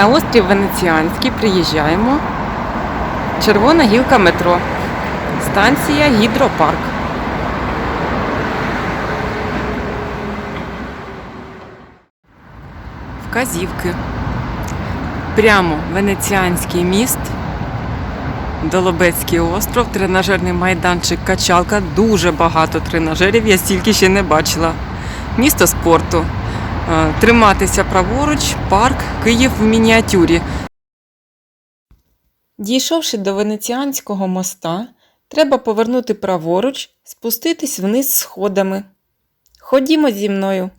На острів Венеціанський приїжджаємо. Червона гілка метро. Станція Гідропарк. Вказівки. Прямо Венеціанський міст, Долобецький остров, тренажерний майданчик, качалка. Дуже багато тренажерів, я стільки ще не бачила. Місто спорту. Е, Триматися праворуч, парк, Київ в мініатюрі. Дійшовши до Венеціанського моста, треба повернути праворуч, спуститись вниз сходами. Ходімо зі мною.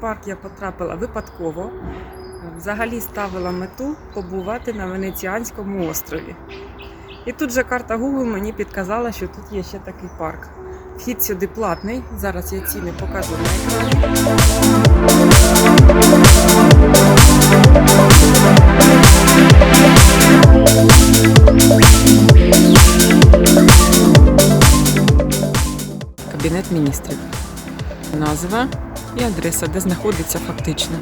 Парк я потрапила випадково. Взагалі ставила мету побувати на Венеціанському острові. І тут же карта Google мені підказала, що тут є ще такий парк. Вхід сюди платний. Зараз я ціни покажу на екрані. Кабінет міністрів. Назва і адреса, де знаходиться фактично.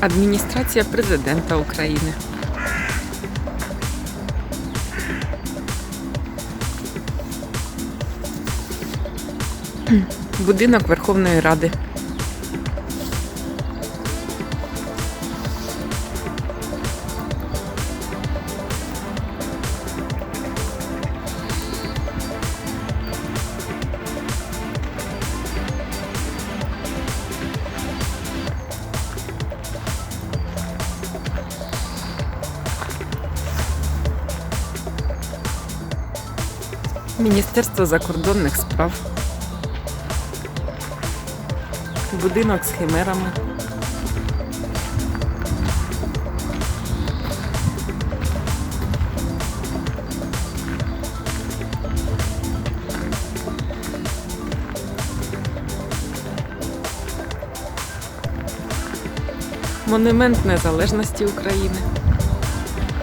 Адміністрація президента України. Будинок Верховної Ради. Міністерство закордонних справ. Будинок з химерами. Монумент Незалежності України.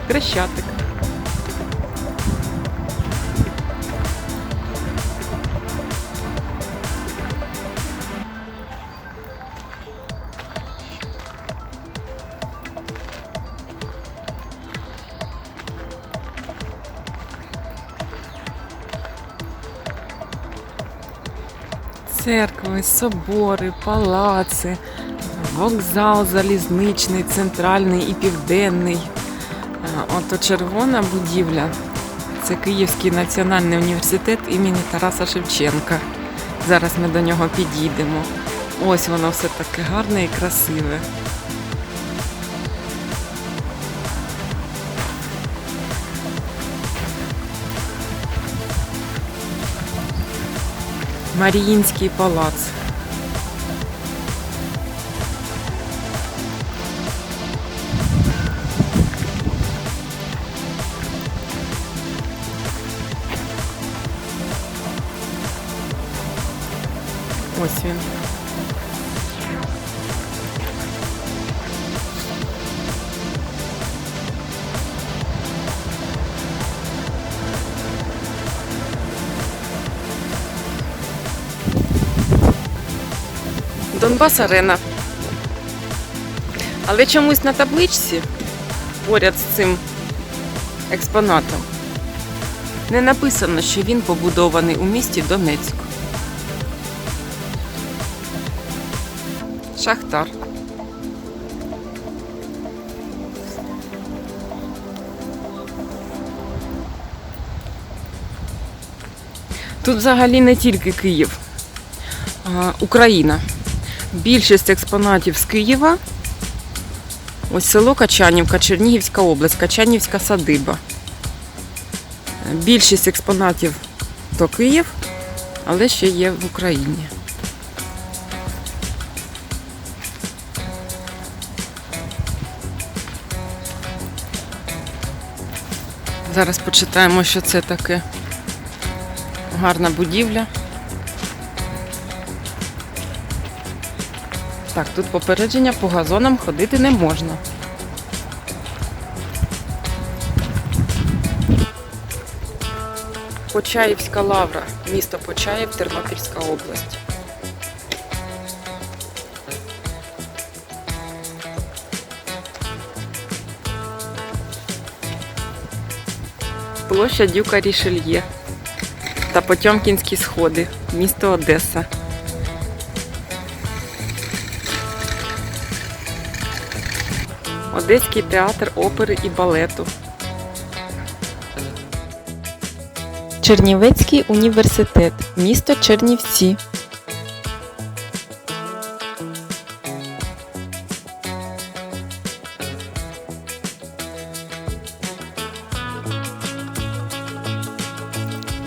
Хрещатик. Церкви, собори, палаци, вокзал залізничний, центральний і південний. Ото червона будівля. Це Київський національний університет імені Тараса Шевченка. Зараз ми до нього підійдемо. Ось воно все таке гарне і красиве. Маріїнський палац. Ось він. Донбас Арена. Але чомусь на табличці поряд з цим експонатом не написано, що він побудований у місті Донецьк. Шахтар. Тут взагалі не тільки Київ, а Україна. Більшість експонатів з Києва. Ось село Качанівка, Чернігівська область, Качанівська садиба. Більшість експонатів то Київ, але ще є в Україні. Зараз почитаємо, що це таке. Гарна будівля. Так, тут попередження по газонам ходити не можна. Почаївська лавра, місто Почаїв, Тернопільська область. Площа Дюка Рішельє та Потьомкінські сходи, місто Одеса. Одеський театр опери і балету. Чернівецький університет, місто Чернівці.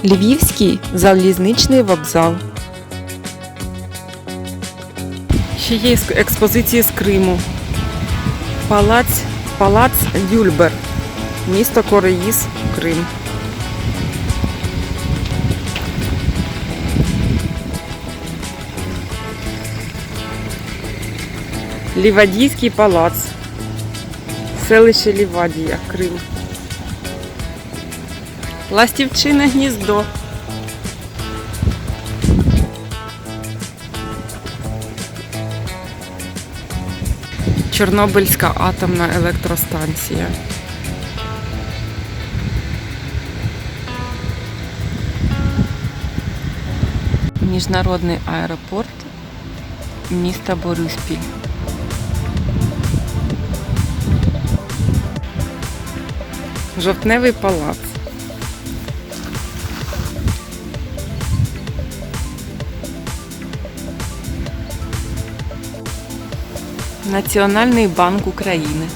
Львівський залізничний вокзал. Ще є експозиції з Криму. Палац, палац Дюльбер, місто Кореїз, Крим. Лівадійський палац, селище Лівадія, Крим. Ластівчине гніздо. Чорнобильська атомна електростанція. Міжнародний аеропорт міста Бориспіль. Жовтневий палац. Національний банк України.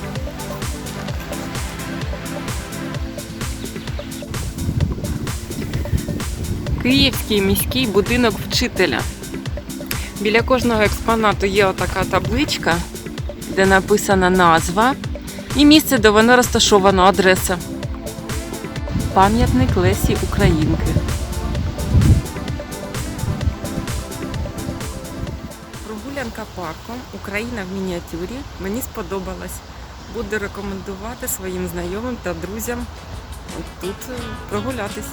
Київський міський будинок вчителя. Біля кожного експонату є отака табличка, де написана назва і місце, де воно розташовано, адреса. Пам'ятник Лесі Українки. Прогулянка парком Україна в мініатюрі мені сподобалась. Буду рекомендувати своїм знайомим та друзям тут прогулятись.